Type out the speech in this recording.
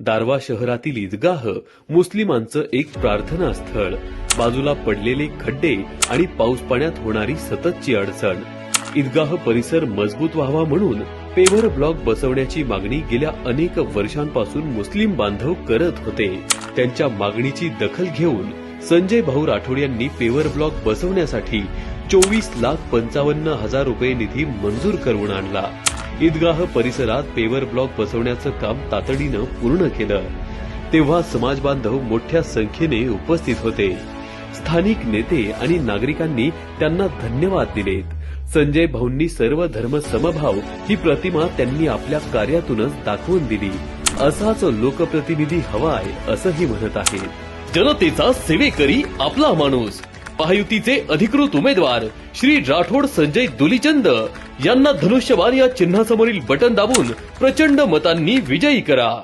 दारवा शहरातील ईदगाह मुस्लिमांचं एक प्रार्थना स्थळ. बाजूला पडलेले खड्डे आणि पाऊस पाण्यात होणारी सततची अडचण. ईदगाह परिसर मजबूत व्हावा म्हणून पेव्हर ब्लॉक बसवण्याची मागणी गेल्या अनेक वर्षांपासून मुस्लिम बांधव करत होते. त्यांच्या मागणीची दखल घेऊन संजय भाऊ राठोड यांनी पेव्हर ब्लॉक बसवण्यासाठी चोवीस लाख पंचावन्न हजार रुपये निधी मंजूर करून आणला. ईदगाह परिसरात पेवर ब्लॉक बसवण्याचं काम तातडीनं पूर्ण केलं. तेव्हा समाज बांधव मोठ्या संख्येने उपस्थित होते. स्थानिक नेते आणि नागरिकांनी त्यांना धन्यवाद दिलेत. संजय भाऊंनी सर्व धर्म समभाव ही प्रतिमा त्यांनी आपल्या कार्यातूनच दाखवून दिली. असाच लोकप्रतिनिधी हवाय असंही म्हणत आहे जनतेचा सेवेकरी आपला माणूस. महायुतीचे अधिकृत उमेदवार श्री राठोड संजय दुलीचंद यांना धनुष्यबाण या चिन्हासमोरील बटन दाबून प्रचंड मतांनी विजयी करा.